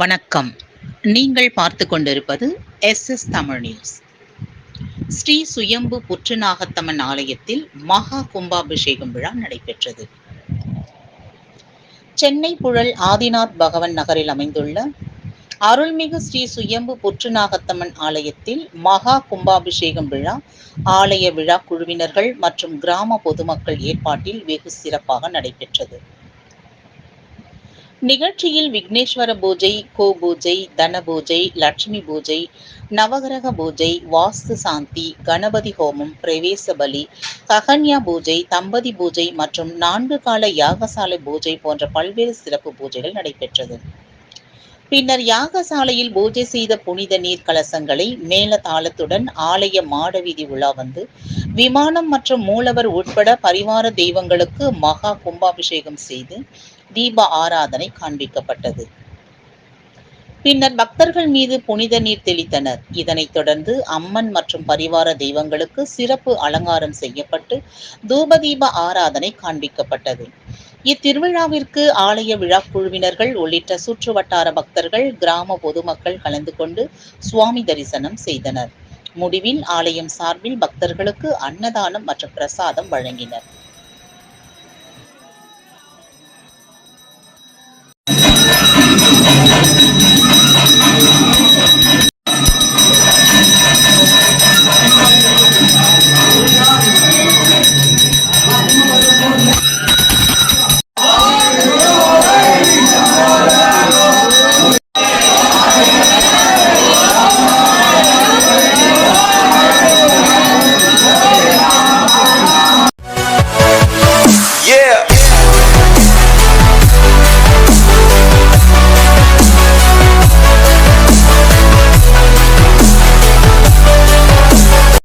வணக்கம். நீங்கள் பார்த்து கொண்டிருப்பது S S Tamil news. Shri Suyambu Putrunagathamman ஆலயத்தில் மகா கும்பாபிஷேகம் விழா நடைபெற்றது. சென்னை புழல் ஆதிநாத் பகவன் நகரில் அமைந்துள்ள அருள்மிகு ஸ்ரீ சுயம்பு புற்றுநாகத்தம்மன் ஆலயத்தில் மகா கும்பாபிஷேகம் விழா ஆலய விழா குழுவினர்கள் மற்றும் கிராம பொதுமக்கள் ஏற்பாட்டில் வெகு சிறப்பாக நடைபெற்றது. நிகழ்ச்சியில் விக்னேஸ்வர பூஜை கோ பூஜை தன பூஜை லட்சுமி பூஜை நவகிரக பூஜை வாஸ்து சாந்தி கணபதி ஹோமம் பிரவேச பலி ககன்யா பூஜை தம்பதி பூஜை மற்றும் நான்கு கால யாகசாலை பூஜை போன்ற பல்வேறு சிறப்பு பூஜைகள் நடைபெற்றது. பின்னர் யாகசாலையில் பூஜை செய்த புனித நீர் கலசங்களை மேல தாளத்துடன் ஆலய மாடவீதி உலா வந்து விமானம் மற்றும் மூலவர் உட்பட பரிவார தெய்வங்களுக்கு மகா கும்பாபிஷேகம் செய்து தீப ஆராதனை காண்பிக்கப்பட்டது. பின்னர் பக்தர்கள் மீது புனித நீர் தெளித்தனர். இதனைத் தொடர்ந்து அம்மன் மற்றும் பரிவார தெய்வங்களுக்கு சிறப்பு அலங்காரம் செய்யப்பட்டு தூபதீப ஆராதனை காண்பிக்கப்பட்டது. இத்திருவிழாவிற்கு ஆலய விழா குழுவினர்கள் உள்ளிட்ட சுற்று வட்டார பக்தர்கள் கிராம பொதுமக்கள் கலந்து கொண்டு சுவாமி தரிசனம் செய்தனர். முடிவில் ஆலயம் சார்பில் பக்தர்களுக்கு அன்னதானம் மற்றும் பிரசாதம் வழங்கினர்.